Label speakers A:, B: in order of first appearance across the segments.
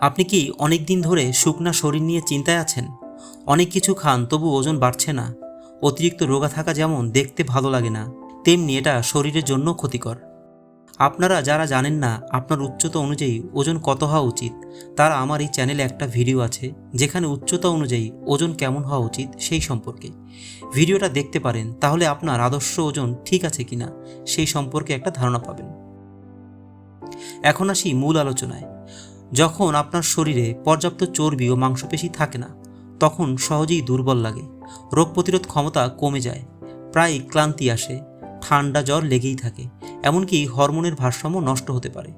A: আপনি কি অনেক দিন ধরে শুকনা শরীর নিয়ে চিন্তায় আছেন? অনেক কিছু খান, তবু ওজন বাড়ছে না। অতিরিক্ত রোগা থাকা যেমন দেখতে ভালো লাগে না, তেমনি এটা শরীরের জন্য ক্ষতিকর। আপনারা যারা জানেন না, আপনার উচ্চতা অনুযায়ী ওজন কত হওয়া উচিত, তারা আমার এই চ্যানেলে একটা ভিডিও আছে, যেখানে উচ্চতা অনুযায়ী ওজন কেমন হওয়া উচিত সেই সম্পর্কে। ভিডিওটা দেখতে পারেন, তাহলে আপনার আদর্শ ওজন ঠিক আছে কিনা, সেই সম্পর্কে একটা ধারণা পাবেন। এখন আসি মূল আলোচনায়। যখন আপনার শরীরে পর্যাপ্ত চর্বি ও মাংসপেশি থাকে না, তখন সহজেই দুর্বল লাগে। রোগ প্রতিরোধ ক্ষমতা কমে যায়, প্রায় ক্লান্তি আসে, ঠান্ডা জ্বর লেগেই থাকে, এমনকি হরমোনের ভারসাম্য নষ্ট হতে পারে।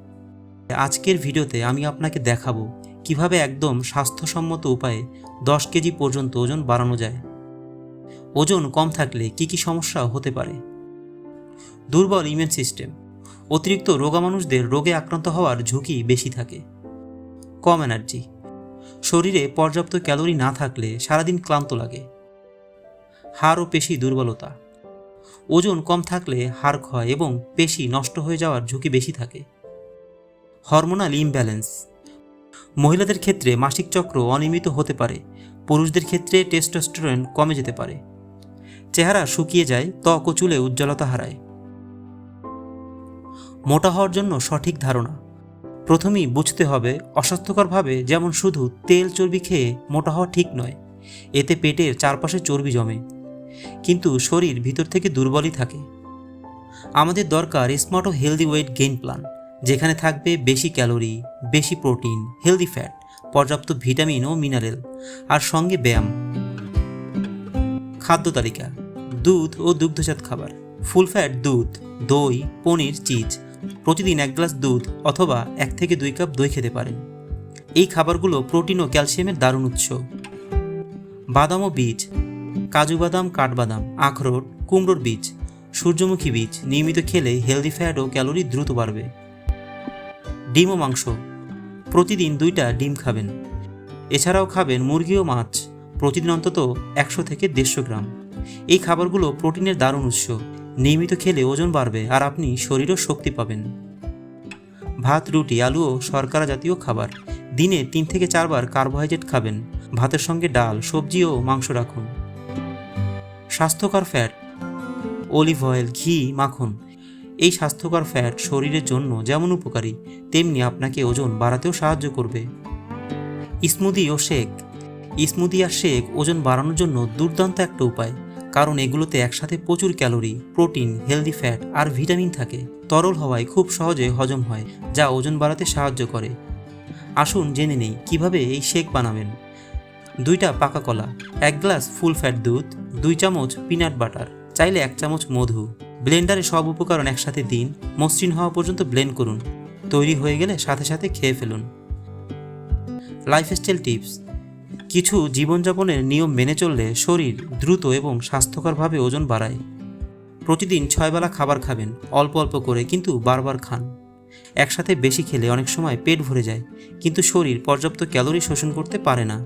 A: আজকের ভিডিওতে আমি আপনাকে দেখাবো কীভাবে একদম স্বাস্থ্যসম্মত উপায়ে দশ কেজি পর্যন্ত ওজন বাড়ানো যায়। ওজন কম থাকলে কি কি সমস্যা হতে পারে? দুর্বল ইমিউন সিস্টেম। অতিরিক্ত রোগা মানুষদের রোগে আক্রান্ত হওয়ার ঝুঁকি বেশি থাকে। কম এনার্জি। শরীরে পর্যাপ্ত ক্যালোরি না থাকলে সারাদিন ক্লান্ত লাগে। হাড় ও পেশি দুর্বলতা। ওজন কম থাকলে হাড় ক্ষয় এবং পেশি নষ্ট হয়ে যাওয়ার ঝুঁকি বেশি থাকে। Hormonal imbalance. মহিলাদের ক্ষেত্রে মাসিক চক্র অনিয়মিত হতে পারে। পুরুষদের ক্ষেত্রে টেস্টোস্টেরন কমে যেতে পারে। চেহারা শুকিয়ে যায়, ত্বক ও চুলে উজ্জ্বলতা হারায়। মোটা হওয়ার জন্য সঠিক ধারণা। প্রথমেই বুঝতে হবে অস্বাস্থ্যকরভাবে যেমন শুধু তেল চর্বি খেয়ে মোটা হওয়া ঠিক নয়, এতে পেটের চারপাশে চর্বি জমে, কিন্তু শরীর ভিতর থেকে দুর্বলই থাকে। আমাদের দরকার স্মার্ট ও হেলদি ওয়েট গেইন প্ল্যান, যেখানে থাকবে বেশি ক্যালোরি, বেশি প্রোটিন, হেলদি ফ্যাট, পর্যাপ্ত ভিটামিন ও মিনারেল, আর সঙ্গে ব্যায়াম। খাদ্য তালিকা, দুধ ও দুগ্ধজাত খাবার, ফুল ফ্যাট দুধ, দই, পনির, চিজ প্রতিদিন এক গ্লাস দুধ অথবা এক থেকে দুই কাপ দই খেতে পারেন। এই খাবারগুলো প্রোটিন ও ক্যালসিয়ামের দারুণ উৎস। বাদাম ও বীজ, কাজু বাদাম, কাঠবাদাম, আখরোট, কুমড়োর বীজ, সূর্যমুখী বীজ নিয়মিত খেলে হেলদি ফ্যাট ও ক্যালোরি দ্রুত বাড়বে। ডিম ও মাংস, প্রতিদিন দুইটা ডিম খাবেন। এছাড়াও খাবেন মুরগি ও মাছ, প্রতিদিন অন্তত একশো থেকে দেড়শো গ্রাম। এই খাবারগুলো প্রোটিনের দারুণ উৎস। নিয়মিত খেলে ওজন বাড়বে আর আপনি শরীরও শক্তি পাবেন। ভাত, রুটি, আলু ও শর্করা জাতীয় খাবার। দিনে তিন থেকে চারবার কার্বোহাইড্রেট খাবেন। ভাতের সঙ্গে ডাল, সবজি ও মাংস রাখুন। স্বাস্থ্যকর ফ্যাট। অলিভ অয়েল, ঘি, মাখন। এই স্বাস্থ্যকর ফ্যাট শরীরের জন্য যেমন উপকারী, তেমনি আপনাকে ওজন বাড়াতেও সাহায্য করবে। স্মুদি ও শেক। স্মুদি আর শেক ওজন বাড়ানোর জন্য দুর্দান্ত একটা উপায়। কারণ এগুলোতে একসাথে প্রচুর ক্যালোরি, প্রোটিন, হেলদি ফ্যাট আর ভিটামিন থাকে। তরল হওয়ায় খুব সহজে হজম হয়, যা ওজন বাড়াতে সাহায্য করে। আসুন জেনে নেই কীভাবে এই শেক বানাবেন। দুইটা পাকা কলা, এক গ্লাস ফুল ফ্যাট দুধ, দুই চামচ পিনাট বাটার, চাইলে এক চামচ মধু। ব্লেন্ডারে সব উপকরণ একসাথে দিন, মসৃণ হওয়া পর্যন্ত ব্লেন্ড করুন। তৈরি হয়ে গেলে সাথে সাথে খেয়ে ফেলুন। লাইফস্টাইল টিপস কিছু জীবনযাপনের নিয়ম মেনে চললে শরীর দ্রুত এবং স্বাস্থ্যকরভাবে ওজন বাড়ায়। প্রতিদিন ছয়বেলা খাবার খাবেন, অল্প অল্প করে কিন্তু বারবার খান। একসাথে বেশি খেলে অনেক সময় পেট ভরে যায়, কিন্তু শরীর পর্যাপ্ত ক্যালোরি শোষণ করতে পারে না।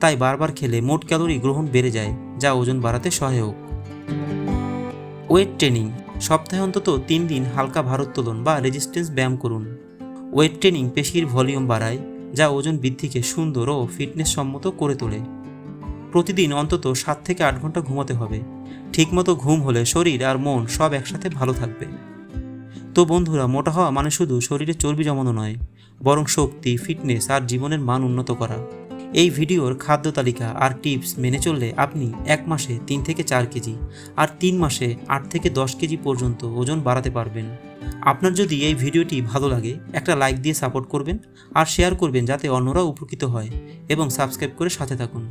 A: তাই বারবার খেলে মোট ক্যালোরি গ্রহণ বেড়ে যায়, যা ওজন বাড়াতে সহায়ক। Weight training. সপ্তাহে অন্তত তিন দিন হালকা ভারোত্তোলন বা রেজিস্ট্যান্স ব্যায়াম করুন। ওয়েট ট্রেনিং পেশির ভলিউম বাড়ায় যা ওজন বৃদ্ধিকে সুন্দর ও ফিটনেস সম্মত করে তোলে। প্রতিদিন অন্তত সাত থেকে আট ঘণ্টা ঘুমাতে হবে। ঠিকমতো ঘুম হলে শরীর আর মন সব একসাথে ভালো থাকবে। তো বন্ধুরা, মোটা হওয়া মানে শুধু শরীরে চর্বি জমানো নয়, বরং শক্তি, ফিটনেস আর জীবনের মান উন্নত করা। এই ভিডিওর খাদ্য তালিকা আর টিপস মেনে চললে আপনি এক মাসে তিন থেকে চার কেজি আর তিন মাসে আট থেকে দশ কেজি পর্যন্ত ওজন বাড়াতে পারবেন। আপনার যদি এই ভিডিওটি ভালো লাগে, একটা লাইক দিয়ে সাপোর্ট করবেন আর শেয়ার করবেন যাতে অন্যরা উপকৃত হয় এবং সাবস্ক্রাইব করে সাথে থাকুন।